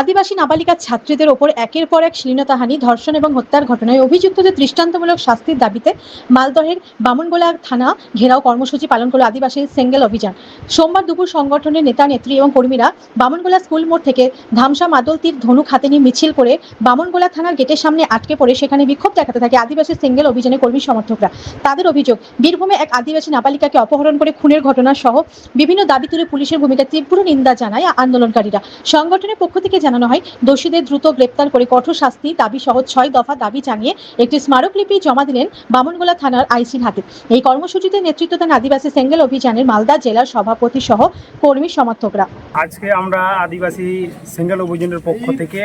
আদিবাসী নাবালিকা ছাত্রীদের ওপর একের পর এক শ্লীলতাহানি ধর্ষণ এবং হত্যার ঘটনায় অভিযুক্তদের দৃষ্টান্তমূলক শাস্তির দাবিতে মালদহের বামনগোলা থানা ঘেরাও কর্মসূচি পালন করল আদিবাসী সেঙ্গেল অভিযান। সোমবার দুপুর সংগঠনের নেতা, নেত্রী এবং কর্মীরা বামনগোলা স্কুল মোড় থেকে ধামসা মাদলতির ধনুক হাতে নিয়ে মিছিল করে বামনগোলা থানার গেটের সামনে আটকে পড়ে সেখানে বিক্ষোভ দেখাতে থাকে আদিবাসী সেঙ্গেল অভিযানের কর্মী সমর্থকরা। তাদের অভিযোগ, বীরভূমে এক আদিবাসী নাবালিকাকে অপহরণ করে খুনের ঘটনা সহ বিভিন্ন দাবি তুলে পুলিশের ভূমিকা তীব্র নিন্দা জানায় আন্দোলনকারীরা। সংগঠনের পক্ষ থেকে জানানো হয়, দোষীদের দ্রুত গ্রেপ্তার করে কঠোর শাস্তি, দাবি সহ ছয় দফা দাবি জানিয়ে একটি স্মারকলিপি জমা দিলেন বামনগোলা থানার আইসির হাতে। এই কর্মসূচিতে নেতৃত্ব দেন আদিবাসী সেঙ্গেল অভিযানের মালদা জেলার সভাপতি সহ কর্মী সমর্থকরা। আজকে আমরা আদিবাসী সিঙ্গেল অভিযানের পক্ষ থেকে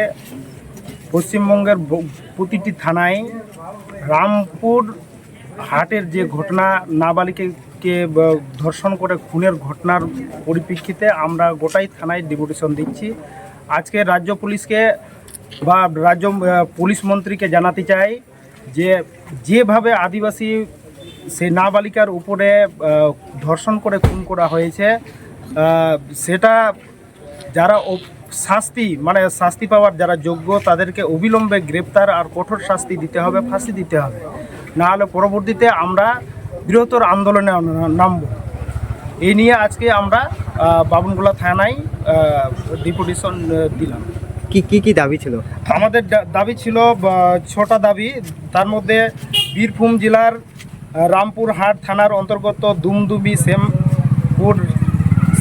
পশ্চিমবঙ্গের প্রতিটি থানায় রামপুর হাটের যে ঘটনা, নাবালিকাকে ধর্ষণ করে খুনের ঘটনার পরিপ্রেক্ষিতে আমরা গোটাই থানায় ডেপুটেশন দিচ্ছি। আজকে রাজ্য পুলিশকে বা রাজ্য পুলিশ মন্ত্রীকে জানাতে চাই যে যেভাবে আদিবাসী সে নাবালিকার উপরে ধর্ষণ করে খুন করা হয়েছে সেটা যারা শাস্তি মানে শাস্তি পাওয়ার যারা যোগ্য, তাদেরকে অবিলম্বে গ্রেপ্তার আর কঠোর শাস্তি দিতে হবে, ফাঁসি দিতে হবে। না হলে পরবর্তীতে আমরা বৃহত্তর আন্দোলনে নামব। এই নিয়ে আজকে আমরা বাবনগোলা থানায় ডিপুটেশন দিলাম। কি কি কি দাবি ছিল? আমাদের দাবি ছিল ছটা দাবি তার মধ্যে বীরভূম জেলার রামপুরহাট থানার অন্তর্গত দুমদুবি শ্যামপুর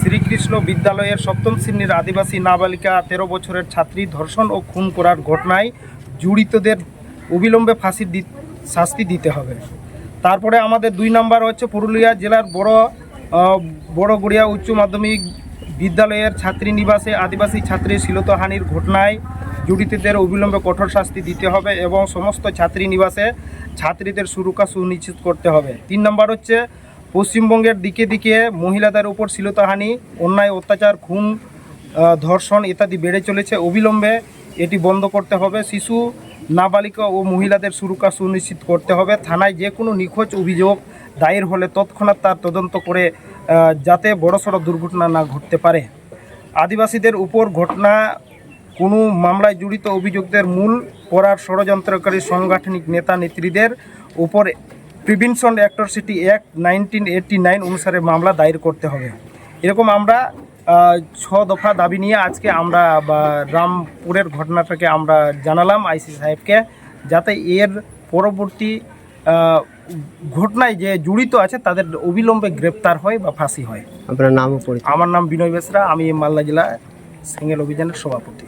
শ্রীকৃষ্ণ বিদ্যালয়ের সপ্তম শ্রেণির আদিবাসী নাবালিকা তেরো বছরের ছাত্রী ধর্ষণ ও খুন করার ঘটনায় জড়িতদের অবিলম্বে ফাঁসির শাস্তি দিতে হবে। তারপরে আমাদের দুই নম্বর হচ্ছে পুরুলিয়া জেলার বড় বড়গড়িয়া উচ্চ মাধ্যমিক বিদ্যালয়ের ছাত্রী নিবাসে আদিবাসী ছাত্রীর শিলতহানির ঘটনায় জড়িতদের অবিলম্বে কঠোর শাস্তি দিতে হবে এবং সমস্ত ছাত্রী নিবাসে ছাত্রীদের সুরক্ষা সুনিশ্চিত করতে হবে। তিন নম্বর হচ্ছে, পশ্চিমবঙ্গের দিকে দিকে মহিলাদের উপর শিলতহানি, অন্যায়, অত্যাচার, খুন ধর্ষণ ইত্যাদি বেড়ে চলেছে। অবিলম্বে এটি বন্ধ করতে হবে। শিশু, নাবালিকা ও মহিলাদের সুরক্ষা সুনিশ্চিত করতে হবে। থানায় যে কোনো নিখোঁজ অভিযোগ দায়ের হলে তৎক্ষণাৎ তার তদন্ত করে যাতে বড়সড় দুর্ঘটনা না ঘটতে পারে। আদিবাসীদের উপর ঘটনা, কোনো মামলায় জড়িত অভিযুক্তের মূল করার ষড়যন্ত্রকারী সাংগঠনিক নেতা নেত্রীদের উপর prevention atrocity act nineteen eighty nine অনুসারে মামলা দায়ের করতে হবে। এরকম আমরা ছ দফা দাবি নিয়ে আজকে আমরা রামপুরের ঘটনাটাকে আমরা জানালাম আইসি সাহেবকে, যাতে এর পরবর্তী ঘটনায় যে জড়িত আছে তাদের অবিলম্বে গ্রেপ্তার হয় বা ফাঁসি হয়। আপনার নাম আমার নাম বিনয় বেসরা আমি মালদা জেলা সিঙ্গেল অভিযানের সভাপতি।